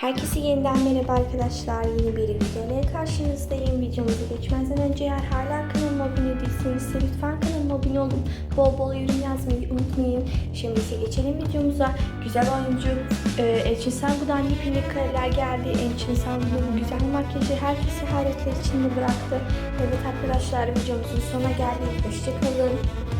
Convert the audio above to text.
Herkese yeniden merhaba arkadaşlar. Yeni bir videoyla karşınızdayım. Videomuza geçmeden önce eğer hala kanalıma abone değilseniz lütfen kanalıma abone olun. Bol bol yorum yazmayı unutmayın. Şimdi ise geçelim videomuza. Güzel oyuncu e, Elçin Sangu'dan yepyeni kareler geldi. Elçin Sangu'nun bu güzel makyajı herkesi hayretler içinde bıraktı. Evet arkadaşlar videomuzun sonuna geldik. Hoşçakalın.